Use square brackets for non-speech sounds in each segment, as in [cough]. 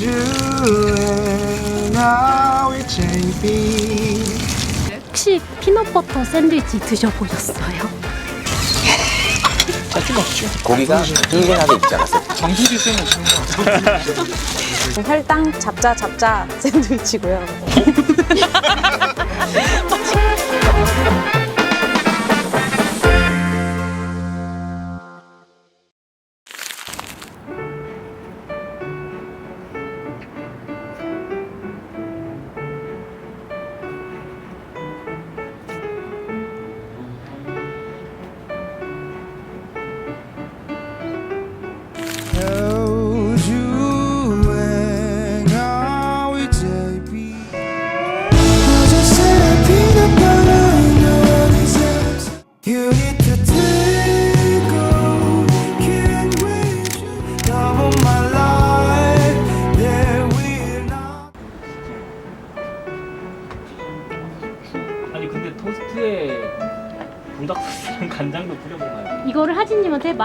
you and now it's JB 혹시 피넛버터 샌드위치 드셔보셨어요? 고기가 끈끈하게 익지 않았어요. 정수리 쌤은 좋은 거 같아요. 혈당 잡자 잡자 샌드위치고요. [laughs]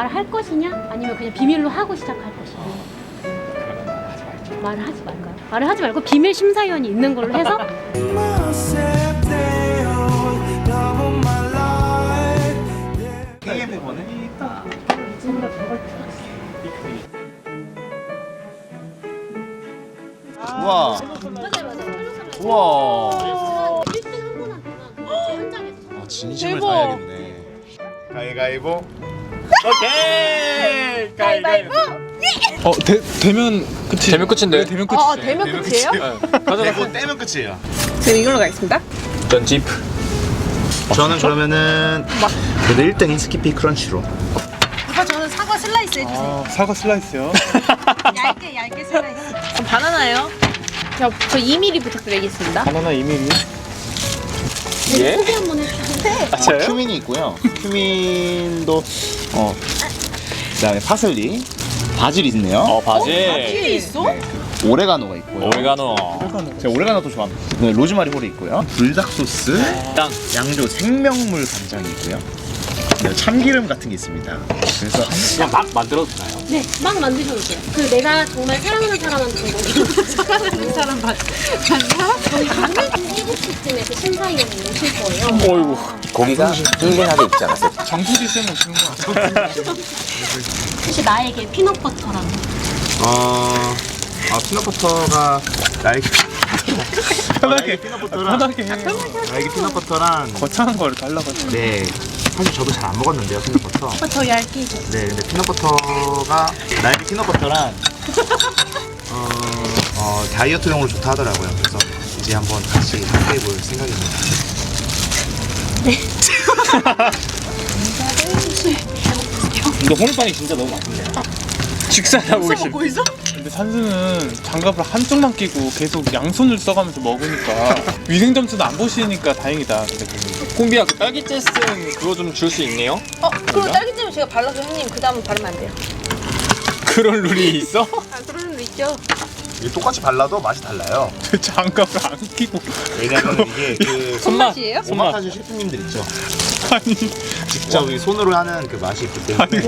말할 것이냐? 아니면 그냥 비밀로 하고 시작할 것이냐? 말을 하지 말까요? 말을 하지 말고 비밀 심사위원이 있는 걸로 해서. 우와. 우와. 1등 한 분한테는 제 현장에서 어, 진심을 대박. 다해야겠네. 가위가위보 오케이. 가위바위보. 어, 대, 되면 끝이. 되면 끝인데? 네, 되면 끝이죠. 어 되면 끝이에요? 이거 떼면 끝이에요 그럼 이걸로 가겠습니다. 전 집. 저는 그러면은 그래도 1등인 스키피 크런치로 아까 저는 사과 슬라이스 해주세요. 아, 사과 슬라이스요. [laughs] 얇게 얇게 슬라이스. 그럼 바나나요? 저, 저 2mm 부탁드리겠습니다. 바나나 2mm. 예? 소개 한번 해주세요. 아, 저요? 큐민이 있고요 큐민도 어 그다음에 파슬리 바질 있네요 어, 바질. 뒤에 있어? 오레가노가 있고요 오레가노. 제가 오레가노도 좋아합니다 네, 로즈마리 홀이 있고요 불닭 소스 땅. 양조 생명물 간장이 있고요 네, 참기름 같은 게 있습니다 그래서 그냥 막 만들어도 되나요? 네, 막 만드셔도 돼요. 그 내가 정말 사랑하는 사람한테 이거 [laughs] 사랑하는 사람 맞, 맞나? 저희 오늘 7시쯤에 그 심사위원이 오실 거예요. 어이구. 고기가 끈끈하게 익지 않았어요. 정수리 쌤은 좋은 거 같아요. 혹시 나에게 피넛버터랑 어... 아 피넛버터가 나에게 편하게. 피넛버터랑 편하게 해. 나에게 피넛버터랑 거창한 거를 달라가지고. 네 사실 저도 잘 안 먹었는데요 피넛버터 더 얇게 해줘. 네 근데 피넛버터가 나에게 피넛버터랑 어, 어 다이어트용으로 좋다 하더라고요 그래서 이제 한번 같이 함께 해볼 생각입니다 [laughs] 근데 호밀빵이 진짜 너무 맛있네. 식사를 하고 계신. 먹고 있어? 근데 산수는 장갑을 한쪽만 끼고 계속 양손을 써가면서 먹으니까 [laughs] 위생 점수도 안 보시니까 다행이다. 근데 그게. 콩비야, 그 딸기 테스트는 그거 좀 줄 수 있네요? 어, 그리고 딸기잼을 제가 발라서 형님 그 다음은 바르면 안 돼요. 그런 룰이 있어? 아, 그런 거 있죠? 이게 똑같이 발라도 맛이 달라요. [laughs] 장갑을 안 끼고. 왜냐면 이게 그 손맛이에요? 오마카세 셰프님들 있죠? 아니. 직접 이 손으로 하는 그 맛이 있기 때문에.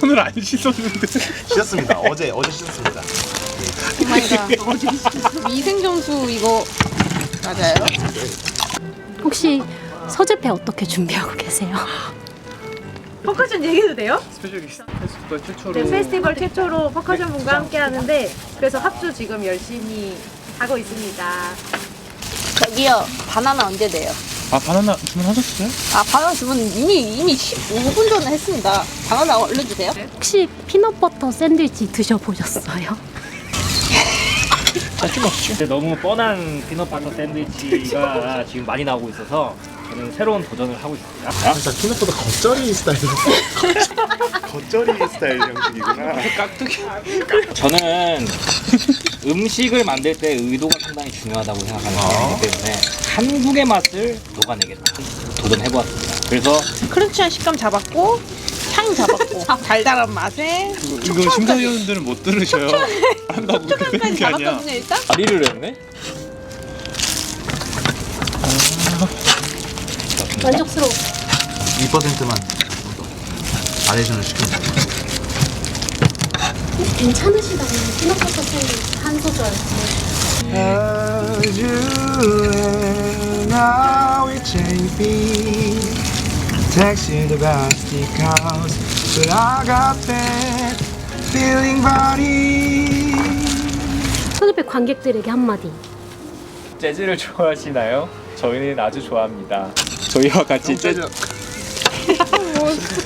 손을 안 씻었는데. 씻었습니다. 어제 어제 씻었습니다. 오마이갓. 위생 점수 이거. 맞아요? 혹시 서재패 어떻게 준비하고 계세요? 퍼커션 얘기해도 돼요? 스페셜리스트 페스티벌 최초로 네, 페스티벌 최초로 퍼커션 분과 함께 하는데 그래서 합주 지금 열심히 하고 있습니다. 저기요, 바나나 언제 돼요? 아 바나나 주문하셨어요? 아, 바나나 주문 이미, 이미 15분 전에 했습니다. 바나나 얼른 주세요. 혹시 피넛버터 샌드위치 드셔보셨어요? 근데 너무 뻔한 피넛 버터 샌드위치가 지금 많이 나오고 있어서 저는 새로운 도전을 하고 있습니다. 진짜 피넛보다 겉절이 스타일 [laughs] 겉절이 스타일 형식이구나 깍두기. 저는 음식을 만들 때 의도가 상당히 중요하다고 생각하는 사람이기 때문에 한국의 맛을 녹아내겠다. 도전해보았습니다. 그래서 크런치한 식감 잡았고, 향 잡았고, [laughs] 달달한 맛에 이거 심사위원들은 못 들으셔요 한다고 그렇게 게 아니야 잡았거든요, 일단? 다리를 했네? 만족스러워. 2%만 아레이션을 시킵니다 괜찮으시다면 피넛버터 샌드위치 한 소절 How'd you hang out with JP? Texted about the house, but I got that feeling body. 소드백 관객들에게 한마디. 재즈를 좋아하시나요? 저희는 아주 좋아합니다. 저희와 같이 재즈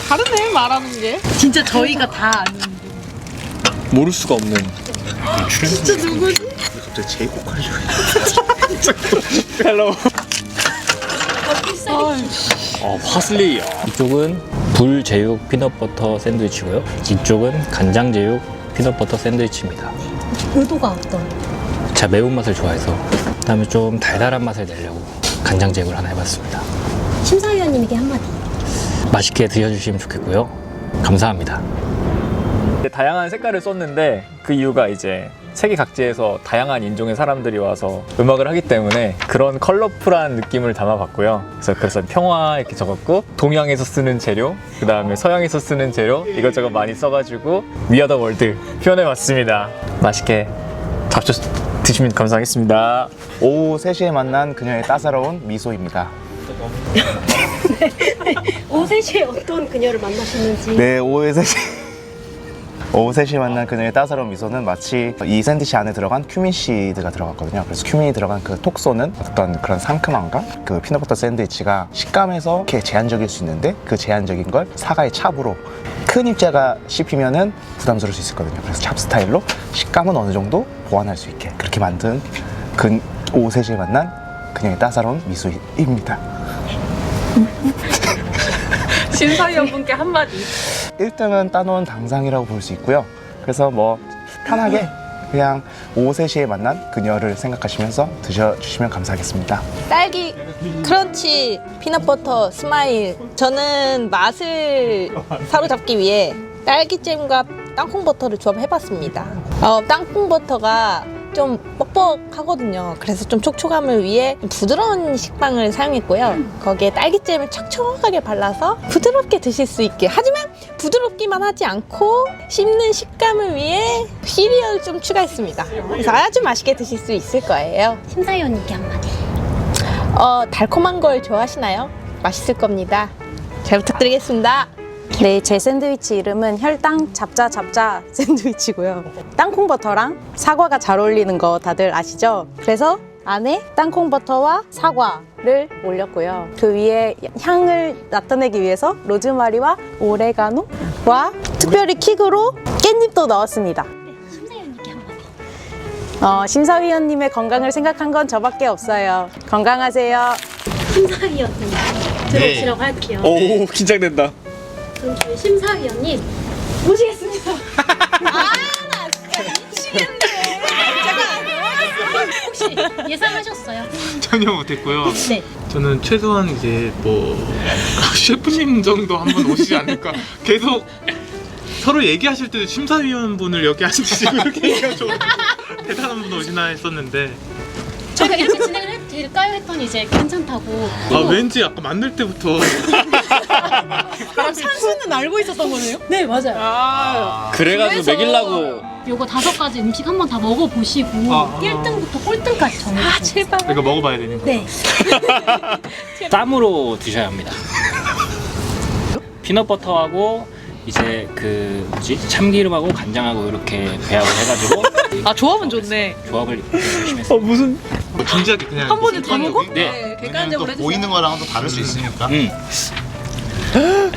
다르네 말하는 게. 진짜 저희가 다 아는. 모를 수가 없는 갑자기 제이콥 하려고 헬로. 어 파슬리. 이쪽은 불 제육 피넛버터 샌드위치고요. 이쪽은 간장 제육 피넛버터 샌드위치입니다. 의도가 어떤? 제가 매운맛을 좋아해서 그다음에 좀 달달한 맛을 내려고 간장 제육을 하나 해봤습니다. 심사위원님에게 한마디. 맛있게 드셔주시면 좋겠고요. 감사합니다. 다양한 색깔을 썼는데 그 이유가 이제 세계 각지에서 다양한 인종의 사람들이 와서 음악을 하기 때문에 그런 컬러풀한 느낌을 담아봤고요. 그래서 그래서 평화 이렇게 적었고 동양에서 쓰는 재료, 그 다음에 서양에서 쓰는 재료 이것저것 많이 써가지고 위아더 월드 표현해봤습니다. 맛있게 잡수 드시면 감사하겠습니다. 오후 3시에 만난 그녀의 따사로운 미소입니다. 오후 3시에 [laughs] 어떤 그녀를 만나셨는지. 네, [laughs] 오후 3시. 오후 3시에 만난 그녀의 따사로운 미소는 마치 이 샌드위치 안에 들어간 큐민 시드가 들어갔거든요. 그래서 큐민이 들어간 그 톡 쏘는 어떤 그런 상큼함과 그 피넛버터 샌드위치가 식감에서 이렇게 제한적일 수 있는데 그 제한적인 걸 사과의 찹으로 큰 입자가 씹히면은 부담스러울 수 있었거든요. 그래서 찹 스타일로 식감은 어느 정도 보완할 수 있게 그렇게 만든 그 오후 3시에 만난 그녀의 따사로운 미소입니다. 심사위원분께 한마디. 1등은 따놓은 당상이라고 볼 수 있고요. 그래서 뭐 편하게 그냥 오후 3시에 만난 그녀를 생각하시면서 드셔주시면 감사하겠습니다. 딸기 크런치 피넛버터 스마일. 저는 맛을 사로잡기 위해 딸기잼과 땅콩버터를 조합해봤습니다. 어, 땅콩버터가 좀 뻑뻑하거든요. 그래서 좀 촉촉함을 위해 부드러운 식빵을 사용했고요. 거기에 딸기잼을 촉촉하게 발라서 부드럽게 드실 수 있게. 하지만 부드럽기만 하지 않고 씹는 식감을 위해 시리얼을 좀 추가했습니다. 그래서 아주 맛있게 드실 수 있을 거예요. 심사위원님께 한마디. 어, 달콤한 걸 좋아하시나요? 맛있을 겁니다. 잘 부탁드리겠습니다. 네, 제 샌드위치 이름은 혈당 잡자 잡자 [laughs] 샌드위치고요. 땅콩버터랑 사과가 잘 어울리는 거 다들 아시죠? 그래서 안에 땅콩버터와 사과를 올렸고요. 그 위에 향을 나타내기 위해서 로즈마리와 오레가노와 특별히 킥으로 깻잎도 넣었습니다. 어, 심사위원님의 건강을 생각한 건 저밖에 없어요. 건강하세요. 심사위원님 들어오시라고 할게요. 오 긴장된다. 그럼 저희 심사위원님 모시겠습니다. [laughs] 혹시 예상하셨어요? 전혀 못했고요. 네. 저는 최소한 이제 뭐 셰프님 정도 한 번 오시지 않을까. 계속 서로 얘기하실 때도 심사위원분을 여기 하시듯이 그렇게 얘기가 좀 대단한 분 오시나 했었는데 저희가 이렇게 진행을 해 드릴까요? 했더니 이제 괜찮다고. 아 왠지 아까 만들 때부터 [laughs] 산수는 알고 있었던 거네요? 네 맞아요. 그래가지고 먹이려고 요거 다섯 가지 음식 한번 다 먹어보시고 아. 1등부터 꼴등까지 정해주세요. 아 제발. 이거 먹어봐야 되는 거. 네. [laughs] 땀으로 드셔야 합니다. 피넛버터하고 이제 그 뭐지 참기름하고 간장하고 이렇게 배합을 해가지고 [laughs] 아 조합은 좋네. 조합을 열심히 했어요. 어 무슨 뭐 진지하게 그냥 한 번에 다 먹어? 네. 객관적으로 해주세요. 보이는 거랑은 또 다를 수 있으니까. 음.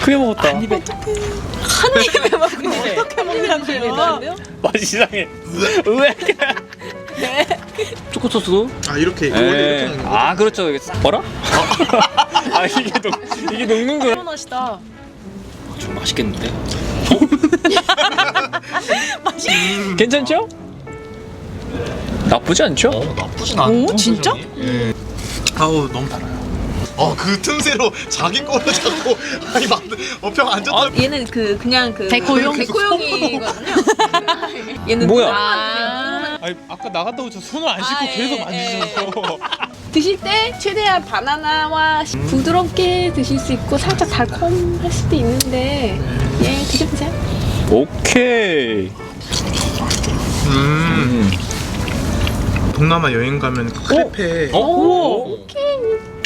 크게 먹었다. 한 입에 어떻게 먹냐고요? 맛이 이상해. 왜? 초코 소스도 아 이렇게 원래 이렇게 에. 먹는 거. 아 그렇죠. 이게 싹- 뭐라? [laughs] 아 이게 녹 이게 녹는구나. 시원하시다. 좀 맛있겠는데? [laughs] 괜찮죠? 나쁘지 않죠? 어, 나쁘진 않아. 오 진짜? 아우 너무 달아요. 어그 틈새로 자기 거를 자꾸 아니 막 어평 안 좋다. 얘는 그 그냥 그 백호용? 백호용이거든요. [laughs] 얘는 뭐야? 아, 아니 아까 나갔다 오셔서 손을 안 씻고 아, 예, 계속 예. 만지셔서 [laughs] 드실 때 최대한 바나나와 부드럽게 드실 수 있고 살짝 달콤할 수도 있는데 예 드셔보세요. 오케이. 음. 동남아 여행 가면 그 크레페 어?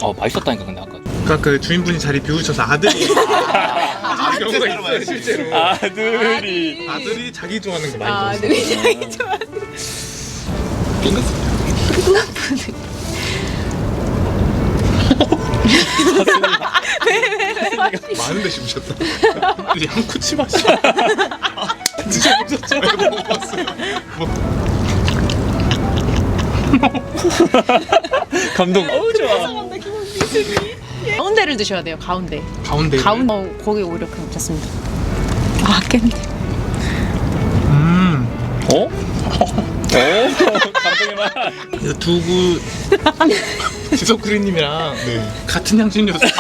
어 맛있었다니까 근데 아까. 그러니까 그 주인분이 자리 비우셔서 아들이 아, 그런 거 있어요 실제로 아들이 아들이 자기 좋아하는 거 많이 아, 네, 자기 좋아. 많은데 씹으셨다. 양꼬치 맛이야 드셔보셨죠? 감동 어우 좋아 가운데를 드셔야 돼요. 가운데. 가운데 가운데 어, 거기 오히려 괜찮습니다. 아 깼네. 음 어? [laughs] 어? 감동의 맛 이거 두부 [laughs] 지석구리님이랑 네. 같은 향신료였어 [laughs]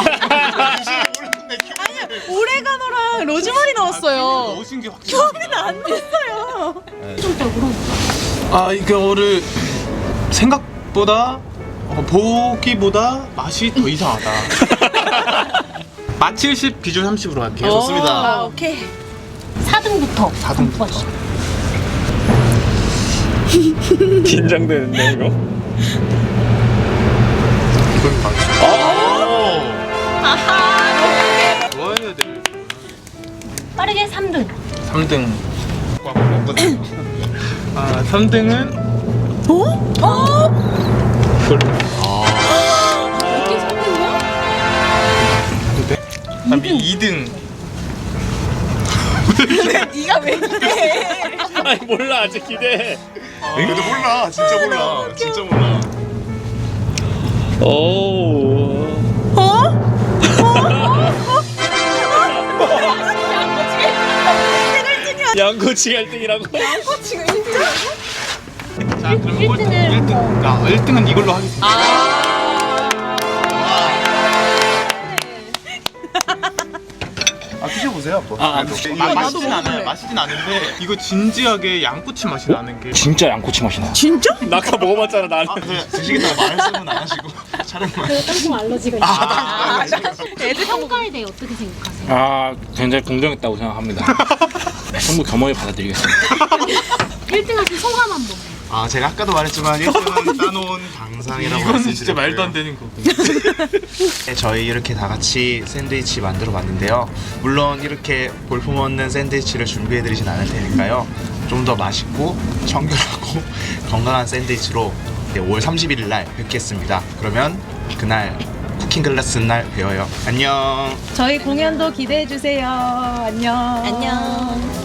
오레가노랑 로즈마리 넣었어요. 넣으신 게안 됐어요 아 이거를 생각보다 어, 보기보다 맛이 더 이상하다. [laughs] 맛 70, 비주얼 30으로 할게요. 좋습니다. 아, 오케이. 4등부터. 4등부터. [laughs] 긴장되는데 이거? 이걸 봐주세요. 좋아해야 될 빠르게 3등. 3등. 아 3등은? 어? 어? 이걸로 이게 3등이야? 다음 2등 네가 왜 그래? 아니 몰라. 아직 기대해. 근데 몰라. 진짜 몰라. 진짜 몰라. 오. [laughs] 양꼬치 1등이라고? 자 그럼 일- 1등 일등을 1등 아 1등은 이걸로 하겠습니다 아 드셔보세요. 한번. 아, 아, 그래도. 마, 이거 맛있진 않아요 맛있진 않은데 이거 진지하게 양꼬치 맛이 나는 게 진짜 양꼬치 맛이 나. 나 아까 먹어봤잖아 나는 아, 네. 드시겠다고 말씀은 안 하시고 촬영만. 그 땅콩 알러지가 아, 있어요. 평가에 대해 어떻게 생각하세요? 아 굉장히 공정했다고 생각합니다. [laughs] 전부 겸허히 받아들이겠습니다. 1등 하신 소감 한 번. 아 제가 아까도 말했지만 [laughs] 1등은 따놓은 방상이라고 이건 진짜 말씀드렸고요. 말도 안 되는 거고 네, 저희 이렇게 다 같이 샌드위치 만들어 봤는데요. 물론 이렇게 볼품없는 샌드위치를 준비해 드리진 않을 테니까요. 좀 더 맛있고 청결하고 [laughs] 건강한 샌드위치로 5월 31일 날 뵙겠습니다. 그러면 그날 쿠킹 클래스 날 뵈어요. 안녕. 저희 공연도 기대해 주세요. 안녕. 안녕.